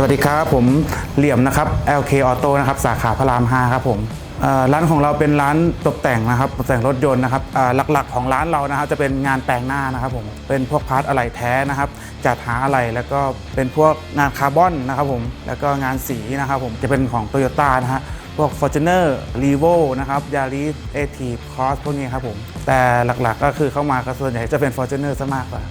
สวัสดีครับผมเหลี่ยมนะครับ LK Auto นะครับสาขาพระราม 5 ครับผมร้านของเราเป็นร้านตกแต่งนะครับตกแต่งรถยนต์นะครับหลักๆของร้านเรานะครับจะเป็นงานแปลงหน้านะครับผมเป็นพวกพาร์ทอะไหล่แท้นะครับจัดหาอะไหล่แล้วก็เป็นพวกงานคาร์บอนนะครับผมแล้วก็งานสีนะครับผมจะเป็นของ t o y ยต้านะฮะพวก Fortuner r e v o นะครับ Yaris a t i v Cross พวกนี้ครับผมแต่หลักๆก็คือเข้ามาก็ส่วนใหญ่จะเป็น Fortuner ซะมากกว่า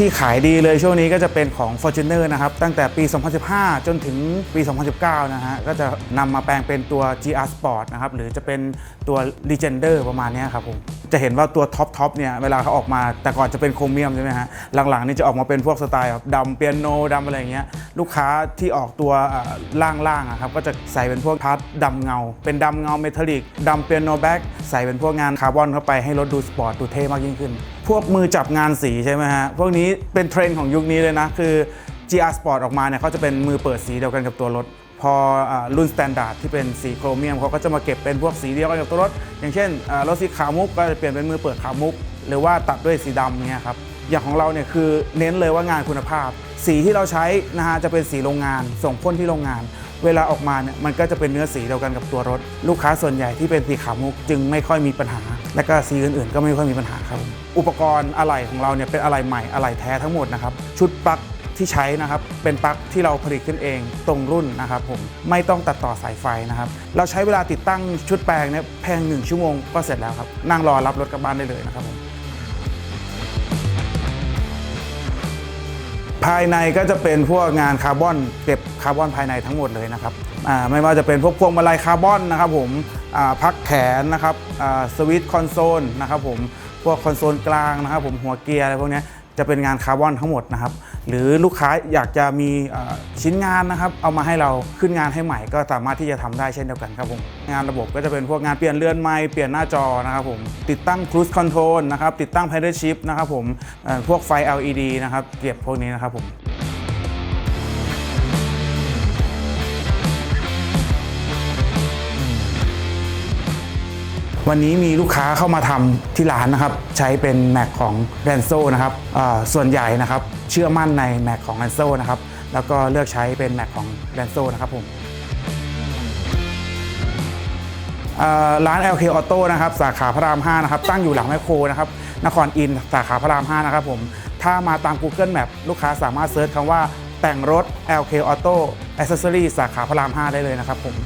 ที่ขายดีเลยช่วงนี้ก็จะเป็นของ Fortuner นะครับ ตั้งแต่ปี 2015 จนถึงปี 2019 นะฮะ ก็จะนำมาแปลงเป็นตัว GR Sport นะครับ หรือจะเป็นตัว Legender ประมาณนี้ครับผม จะเห็นว่าตัวท็อปท็อปเนี่ย เวลาเขาออกมาแต่ก่อนจะเป็นโครเมียมใช่ไหมฮะ หลังๆ นี่จะออกมาเป็นพวกสไตล์แบบดำเปียโนดำอะไรอย่างเงี้ย ลูกค้าที่ออกตัวล่างๆอะครับ ก็จะใส่เป็นพวกพาร์ทดำเงา เป็นดำเงาเมทัลลิกดำเปียโนแบ็ก ใส่เป็นพวกงานคาร์บอนเข้าไปให้รถดูสปอร์ตดูเท่มากยิ่งขึ้น พวกมือจับงานสีใช่ไหมฮะ พวกนี้เป็นเทรนด์ของยุคนี้เลยนะ คือ GR Sport ออกมาเนี่ยเขาจะเป็นมือเปิดสีเดียวกันกับตัวรถพออรุ่นสแตนดาร์ดที่เป็นสีโครเมียมเขาก็จะมาเก็บเป็นพวกสีเดียวกันกับตัวรถ อย่างเช่นรถสีขาวมุกก็จะเปลี่ยนเป็นมือเปิดขาวมุก หรือว่าตัดด้วยสีดำเนี่ยครับอย่างของเราเนี่ยคือเน้นเลยว่างานคุณภาพ สีที่เราใช้นะฮะจะเป็นสีโรงงาน ส่งพ่นที่โรงงาน เวลาออกมาเนี่ยมันก็จะเป็นเนื้อสีเดียวกันกับตัวรถ ลูกค้าส่วนใหญ่ที่เป็นสีขาวมุกจึงไม่ค่อยมีปัญหา และก็สีอื่นๆ ก็ไม่ค่อยมีปัญหาครับ อุปกรณ์อะไหล่ของเราเนี่ยเป็นอะไหล่ใหม่อะไหล่แท้ทั้งหมดนะครับชุดปลั๊กที่ใช้นะครับเป็นปลั๊กที่เราผลิตขึ้นเองตรงรุ่นนะครับผมไม่ต้องตัดต่อสายไฟนะครับ เราใช้เวลาติดตั้งชุดแปลงเนี่ยแพงหนึ่งชั่วโมงก็เสร็จแล้วครับนั่งรอรับรถกลับบ้านได้เลยนะครับผม ภายในก็จะเป็นพวกงานคาร์บอนเก็บคาร์บอนภายในทั้งหมดเลยนะครับไม่ว่าจะเป็นพวกพวงมาลัยคาร์บอนนะครับผมพักแขนนะครับสวิตช์คอนโซลนะครับผมพวกคอนโซลกลางนะครับผมหัวเกียร์อะไรพวกนี้จะเป็นงานคาร์บอนทั้งหมดนะครับ หรือลูกค้าอยากจะมีชิ้นงานนะครับ เอามาให้เราขึ้นงานให้ใหม่ก็สามารถที่จะทำได้เช่นเดียวกันครับผมงานระบบก็จะเป็นพวกงานเปลี่ยนเรือนไม้เปลี่ยนหน้าจอนะครับผมติดตั้ง cruise control นะครับติดตั้ง pedal shift นะครับผมพวกไฟ LED นะครับเก็บพวกนี้นะครับผม วันนี้มีลูกค้าเข้ามาทำที่ร้านนะครับ ใช้เป็นแม็กของ r a n z o นะครับส่วนใหญ่นะครับ เชื่อมั่นในแม็กของ r a n z o นะครับ แล้วก็เลือกใช้เป็นแม็กของ r a n z o นะครับผมอ่าร้าน LK Auto นะครับ สาขาพระราม 5 นะครับ ตั้งอยู่หลังแมคโครนะครับ นครอิน สาขาพระราม 5 นะครับผม ถ้ามาตาม Google Map ลูกค้าสามารถเซิร์ชคำว่าแต่งรถ LK Auto Accessory สาขาพระราม 5 ได้เลยนะครับผม